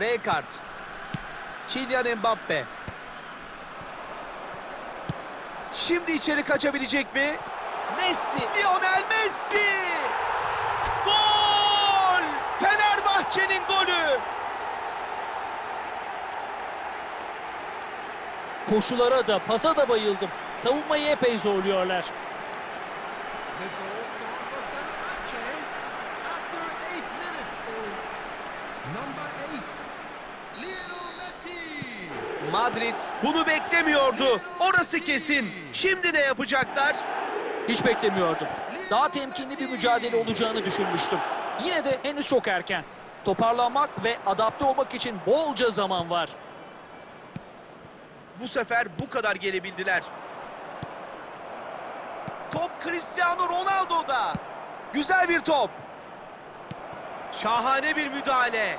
Rijkaard. Kylian Mbappe. Şimdi içeri kaçabilecek mi? Messi. Lionel Messi. Gol! Fenerbahçe'nin golü. Koşulara da pasa da bayıldım. Savunmayı epey zorluyorlar. Number eight. Madrid bunu beklemiyordu. Orası kesin. Şimdi ne yapacaklar? Hiç beklemiyordum. Daha temkinli bir mücadele olacağını düşünmüştüm. Yine de henüz çok erken. Toparlanmak ve adapte olmak için bolca zaman var. Bu sefer bu kadar gelebildiler. Top Cristiano Ronaldo'da. Güzel bir top. Şahane bir müdahale.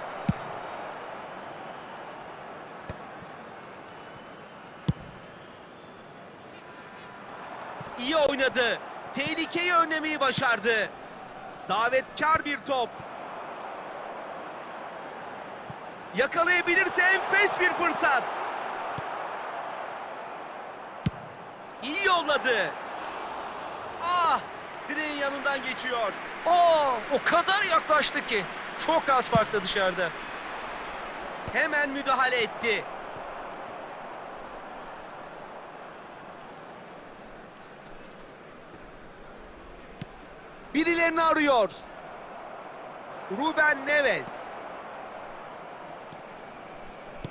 İyi oynadı. Tehlikeyi önlemeyi başardı. Davetkar bir top. Yakalayabilirse enfes bir fırsat. İyi yolladı. Ah! Direğin yanından geçiyor. Aa, o kadar yaklaştı ki. Çok az farklı dışarıda. Hemen müdahale etti. Birilerini arıyor. Ruben Neves.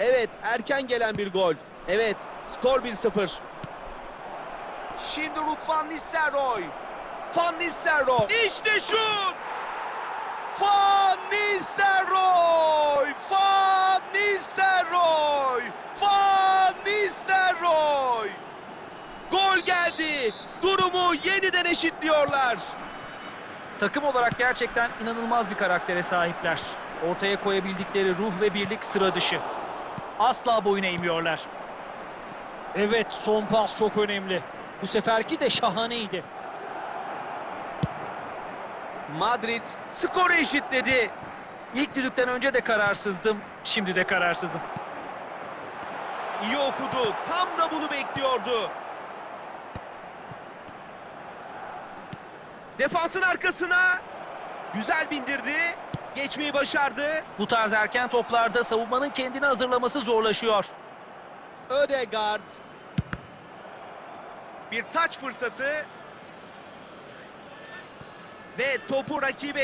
Evet, erken gelen bir gol. Evet, skor 1-0. Şimdi Ruud van Nistelrooy. Van Nistelrooy. İşte şut! Van Nistelrooy! Van Nistelrooy! Van Nistelrooy! Gol geldi. Durumu yeniden eşitliyorlar. Takım olarak gerçekten inanılmaz bir karaktere sahipler. Ortaya koyabildikleri ruh ve birlik sıra dışı. Asla boyun eğmiyorlar. Evet, son pas çok önemli. Bu seferki de şahaneydi. Madrid skoru eşitledi. İlk düdükten önce de kararsızdım, şimdi de kararsızım. İyi okudu. Tam da bunu bekliyordu. Defansın arkasına güzel bindirdi. Geçmeyi başardı. Bu tarz erken toplarda savunmanın kendini hazırlaması zorlaşıyor. Ödegaard. Bir taç fırsatı. Ve topu rakibe